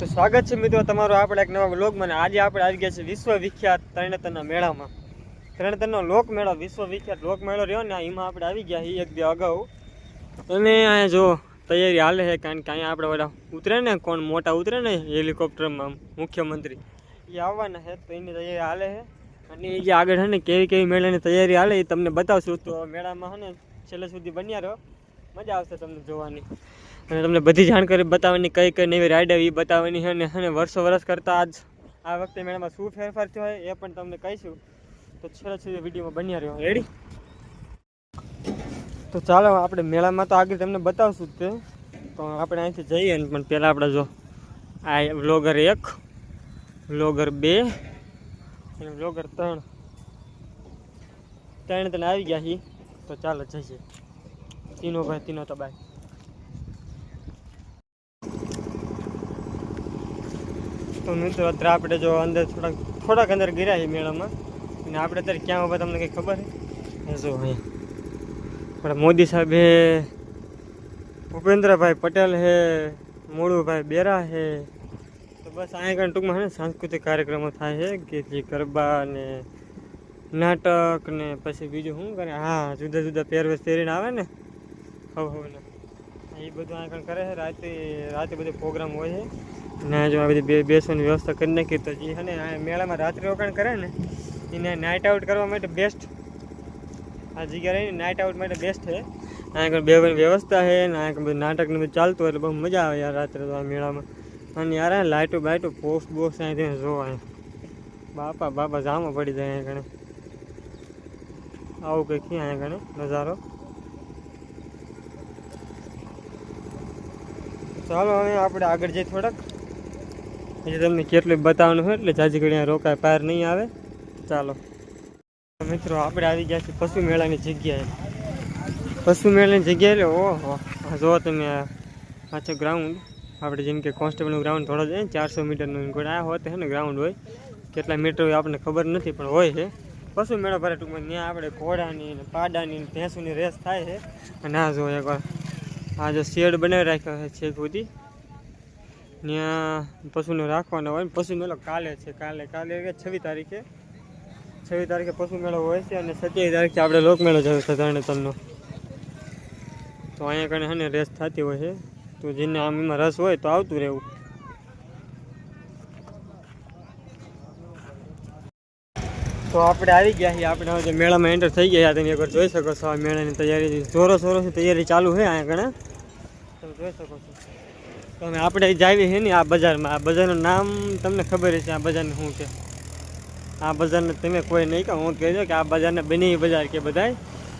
તો સ્વાગત છે મિત્રો તમારો આપણે એક નવા વ્લોગમાં આજે આપણે આવી ગયા છે વિશ્વ વિખ્યાત તરણેતરના મેળામાં. તરણેતરનો લોક મેળો વિશ્વ વિખ્યાત લોક રહ્યો ને, એમાં આપણે આવી ગયા એ એક બે અગાઉ. અને અહીંયા જો તૈયારી હાલે છે, કારણ કે અહીંયા આપણે બધા ઉતરે ને, કોણ મોટા ઉતરે ને, હેલિકોપ્ટરમાં મુખ્યમંત્રી. એ આવવાના છે, તો એની તૈયારી હાલે છે. અને એ જે આગળ છે ને, કેવી કેવી મેળાની તૈયારી હાલે એ તમને બતાવશું. તો મેળામાં છે ને, છેલ્લે સુધી બન્યા રહો. મજા આવશે તમને જોવાની. અને તમને બધી જાણકારી બતાવવાની, કઈ કઈ નવી રાઈડ આવી બતાવવાની છે અને વર્ષો વર્ષ કરતાં આજ, આ વખતે મેળામાં શું ફેરફાર થયો હોય એ પણ તમને કહીશું. તો છેલ્લે સુધી વિડીયોમાં બન્યા રહ્યો. રેડી તો ચાલો, આપણે મેળામાં તો આગળ તમને બતાવશું જ તે. તો આપણે અહીંથી જઈએ પણ પહેલાં આપણે જો, આ વ્લોગર એક વ્લોગર બે, અને વ્લોગર ત્રણ. ત્રણ તને આવી ગયા છીએ. તો ચાલો જઈએ. તીનો ભાઈ તીનો તો બાય. તો મિત્રો, અત્યારે આપણે જો અંદર થોડાક થોડાક અંદર ગયા છીએ મેળામાં. અને આપણે અત્યારે ક્યાં ઊભા તમને કંઈ ખબર છે? જો અહીંયા. આપણા મોદી સાહેબ ભૂપેન્દ્રભાઈ પટેલ હે મોડુભાઈ બેરા હે તો બસ અહીંયા આગળ ટૂંકમાં છે સાંસ્કૃતિક કાર્યક્રમો થાય છે. કે જે ગરબા ને નાટક ને પછી બીજું શું કરે? હા, જુદા જુદા પહેરવેશ પહેરીને આવે ને. હવે હવે એ બધું આગળ કરે છે? રાતે રાતે બધું પ્રોગ્રામ હોય છે. ને જો આ બધી બે બેસવાની વ્યવસ્થા કરી નાખી તો જે ને મેળામાં રાત્રે રોકાણ કરે ને એને નાઇટ આઉટ કરવા માટે બેસ્ટ આ જગ્યા રહીને નાઇટ આઉટ માટે બેસ્ટ છે અહીંયા બે વ્યવસ્થા છે ને અહીંયા બધું નાટક ને બધું ચાલતું એટલે બહુ મજા આવે યાર રાત્રે તો આ મેળામાં. અને યાર લાઇટો બાઇટો પોસ્ટ બોક્સ અહીંથી જોવા બાપા બાપા જામો પડી જાય અહીંયા કણે આવું કંઈક છે અહીંયા કણે નજારો. ચાલો હવે આપણે આગળ જઈએ થોડાક. એટલે તમને કેટલું બતાવવાનું હોય એટલે જાજી ઘડી રોકાય, પાર નહીં આવે. ચાલો. મિત્રો, આપણે આવી ગયા છીએ પશુ મેળાની જગ્યાએ. પશુ મેળાની જગ્યાએ એટલે, ઓહો જુઓ તમે, આ ગ્રાઉન્ડ આપણે જેમ કે કોન્સ્ટેબલનું ગ્રાઉન્ડ થોડો જાય ચારસો મીટરનું કોઈ આ હોત છે ને ગ્રાઉન્ડ હોય, કેટલા મીટર હોય આપણને ખબર નથી, પણ હોય છે. પશુ મેળો ભરે ટૂંકમાં ત્યાં આપણે ઘોડાની ને પાડાની ભેંસુની રેસ થાય છે. અને આ જો એકવાર આ જો શેડ બનાવી રાખ્યો છે છેક સુધી. ત્યાં પશુને રાખવાનો હોય પશુ મેળો કાલે છે, કાલે કાલે કે છવ્વીસ તારીખે. છવ્વીસ તારીખે પશુ મેળો હોય છે અને સત્યાવીસ તારીખે આપણે લોકમેળો જવું છે તરણેતરનો તો અહીંયા કણે હને રેસ થતી હોય છે. તો જેને આમ એમાં રસ હોય તો આવતું રહેવું. તો આપણે આવી ગયા છીએ, આપણે હવે મેળામાં એન્ટર થઈ ગયા તમે એકવાર જોઈ શકો છો. મેળાની તૈયારી જોરો શોરોથી તૈયારી ચાલુ છે અહીંયા કણે. તમે જોઈ શકો છો. તો અમે આપણે જાવી છે ને આ બજારમાં, આ બજારનું નામ તમને ખબર છે આ બજારનું શું કે આ બજારને તમે કોઈ નહીં કહો, હું કહેજો કે આ બજારને બની બજાર કે બધાય.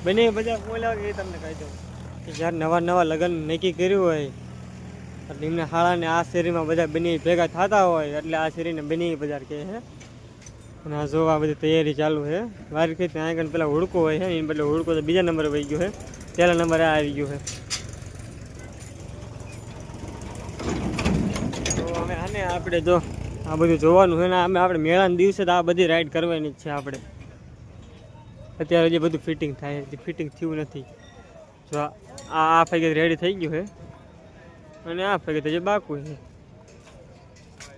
બની બજાર બોલાવે એ તમને કહી દઉં. કે જ્યારે નવા નવા લગ્ન નક્કી કર્યું હોય, એટલે એમને શાળાને આ શેરીમાં બધા બની ભેગા થતા હોય, એટલે આ શેરીને બની બજાર કહે છે. અને આ જોવા બધી તૈયારી ચાલુ છે. વારી ખી ત્યાં આગળ પેલા હુડકો હોય છે એને બદલે હુડકો તો બીજા નંબરે વહી ગયો છે. પહેલા નંબરે આવી ગયો છે તો અમે આને આપણે જો આ બધું જોવાનું છે ને અમે આપણે મેળાના દિવસે તો આ બધી રાઈડ કરવાની જ છે આપણે. અત્યારે જે બધું ફિટિંગ થાય છે ફિટિંગ થયું નથી. જો આ આ ફેગે રેડી થઈ ગયું છે. અને આ ફેગે તો જે બાકું છે.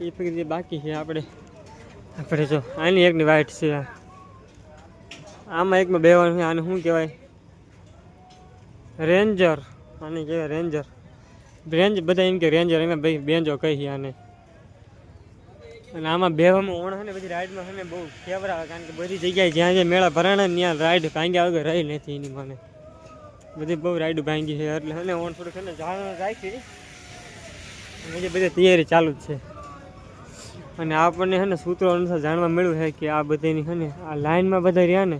એ ફેગે જે બાકી છે આપણે. આપણે જો, આની એકની વાઇટ છે. આમાં એકમાં બેવાનું છે, આને શું કહેવાય? રેન્જર આને કહેવાય રેન્જર રેન્જ બધા એમ કે રેન્જર એમાં ભાઈ બેન્જો કહીએ આને. અને આમાં બેવામાં ઓણ છે ને બધી રાઈડમાં છે ને બહુ ફેવરા કારણ કે બધી જગ્યાએ જ્યાં જ્યાં મેળા ભરાણા ત્યાં રાઈડ ભાંગ્યા વગર રહી નથી એની મને. બધી બહુ રાઈડ ભાંગી છે, એટલે છે ને ઓણ થોડુંક છે ને જાણ રાખી. બીજી બધી તૈયારી ચાલુ જ છે. અને આપણને છે ને સૂત્રો અનુસાર જાણવા મળ્યું છે કે આ બધાની છે ને આ લાઈનમાં બધા રહ્યા ને,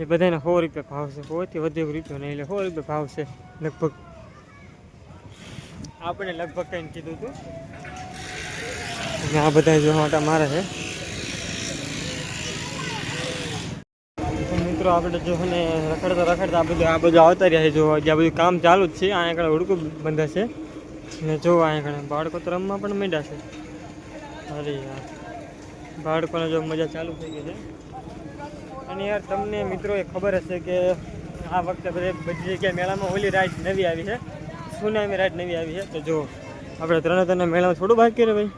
એ બધાને સો રૂપિયા ભાવ છે, સોથી વધુ રૂપિયો નહીં, એટલે સો રૂપિયા ભાવ છે લગભગ. આપણે લગભગ કંઈ કીધું હતું અને આ બધા જો આટા મારે છે. મિત્રો આપણે જો ને રખડતા રખડતા આ બધું આ બધું આવતા રહ્યા છે જો જ્યાં બધું કામ ચાલુ જ છે. અહીંયા આગળ હુડકું બંધ છે ને જો આગળ બાળકો તો રમવા પણ મીડા છે. અરે યાર. બાળકોને જો મજા ચાલુ થઈ ગઈ છે. અને યાર તમને મિત્રો એ ખબર હશે કે આ વખતે બધે બધી જગ્યાએ મેળામાં ઓલી રાઈડ નવી આવી છે. સુનામી રાઈડ નવી આવી છે. તો જો, આપણે ત્રણે ત્રણ મેળામાં થોડું બાકી રહે ભાઈ.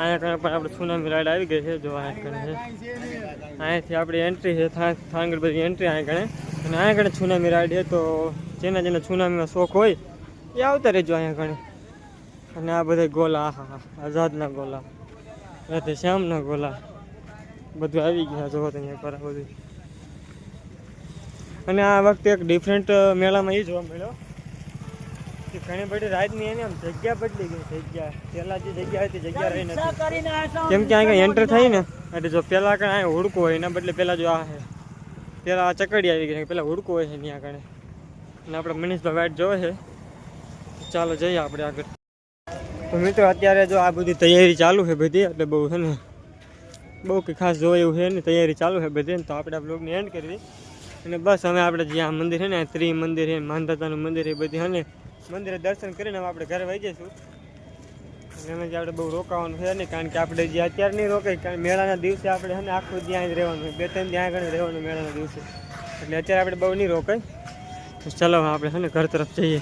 અહીંયા કણે પણ આપણે સુનામી રાઈડ આવી ગઈ છે, જો અહીંયા અહીંયાથી આપણી એન્ટ્રી છે થાંગડ બધી એન્ટ્રી અહીંયા ગણે. અને અહીંયા ગણે સુનામી રાઈડ છે, તો જેના જેના સુનામીમાં શોખ હોય, એ આવતા રહેજો અહીંયા ગણે. અને આ બધા ગોલા, હા આઝાદના ગોલા, રાતે શ્યામના ગોલા, બધું આવી ગયા જોવો તમે એકવાર બધું. અને આ વખતે એક ડિફરન્ટ મેળામાં એ જોવા મળ્યો. ઘણી બધી રાતની એની આમ જગ્યા બદલી ગઈ જગ્યા. પેલા જે જગ્યા હતી જગ્યા રહી નથી. કેમ કે અહીંયા એન્ટર થાય ને, એટલે જો પહેલાં કાંઈ અહીંયા હુડકો હોય, એના બદલે પહેલાં જો આ છે પહેલાં આ ચકડી આવી ગઈ, પહેલાં હુડકો હોય છે ત્યાં કણે. અને આપણે મનીષભાઈ વાઇટ જોવે છે. ચાલો જઈએ આપણે આગળ. તો મિત્રો, અત્યારે જો આ બધી તૈયારી ચાલુ છે બધી, એટલે બહુ છે ને, બહુ કંઈ ખાસ જોવા એવું છે ને તૈયારી ચાલુ છે બધી. તો આપણે આ બ્લોગને એન્ડ કરવી. અને બસ, હવે આપણે જ્યાં મંદિર છે ને ત્રી મંદિર છે માનદાતાનું મંદિર એ બધી છે ને મંદિરે દર્શન કરીને આપણે ઘરે વહી જઈશું. એમાં જે આપણે બહુ રોકાવાનું છે નહીં, કારણ કે આપણે જે અત્યારે નહીં રોકાય, કારણ મેળાના દિવસે આપણે છે ને આખું ત્યાં જ રહેવાનું. બે ત્રણ ત્યાં આગળ રહેવાનું મેળાના દિવસે. એટલે અત્યારે આપણે બહુ નહીં રોકાય. ચાલો આપણે છે ને ઘર તરફ જઈએ.